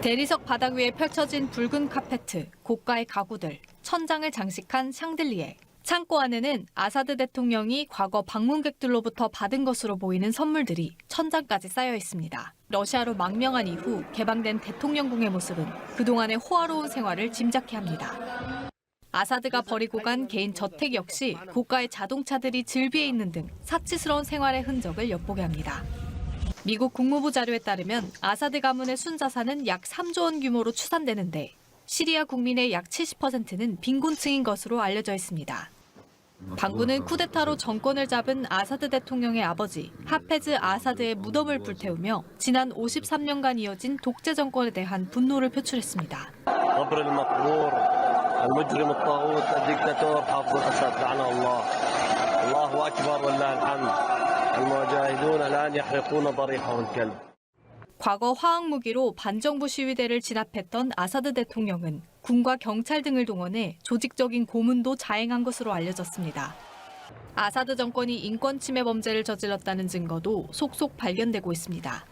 대리석 바닥 위에 펼쳐진 붉은 카페트, 고가의 가구들, 천장을 장식한 샹들리에. 창고 안에는 아사드 대통령이 과거 방문객들로부터 받은 것으로 보이는 선물들이 천장까지 쌓여 있습니다. 러시아로 망명한 이후 개방된 대통령궁의 모습은 그동안의 호화로운 생활을 짐작케 합니다. 아사드가 버리고 간 개인 저택 역시 고가의 자동차들이 즐비해 있는 등 사치스러운 생활의 흔적을 엿보게 합니다. 미국 국무부 자료에 따르면 아사드 가문의 순자산은 약 3조 원 규모로 추산되는데 시리아 국민의 약 70%는 빈곤층인 것으로 알려져 있습니다. 반군은 쿠데타로 정권을 잡은 아사드 대통령의 아버지 하페즈 아사드의 무덤을 불태우며 지난 53년간 이어진 독재 정권에 대한 분노를 표출했습니다. 과거 화학 무기로 반정부 시위대를 진압했던 아사드 대통령은 군과 경찰 등을 동원해 조직적인 고문도 자행한 것으로 알려졌습니다. 아사드 정권이 인권 침해 범죄를 저질렀다는 증거도 속속 발견되고 있습니다.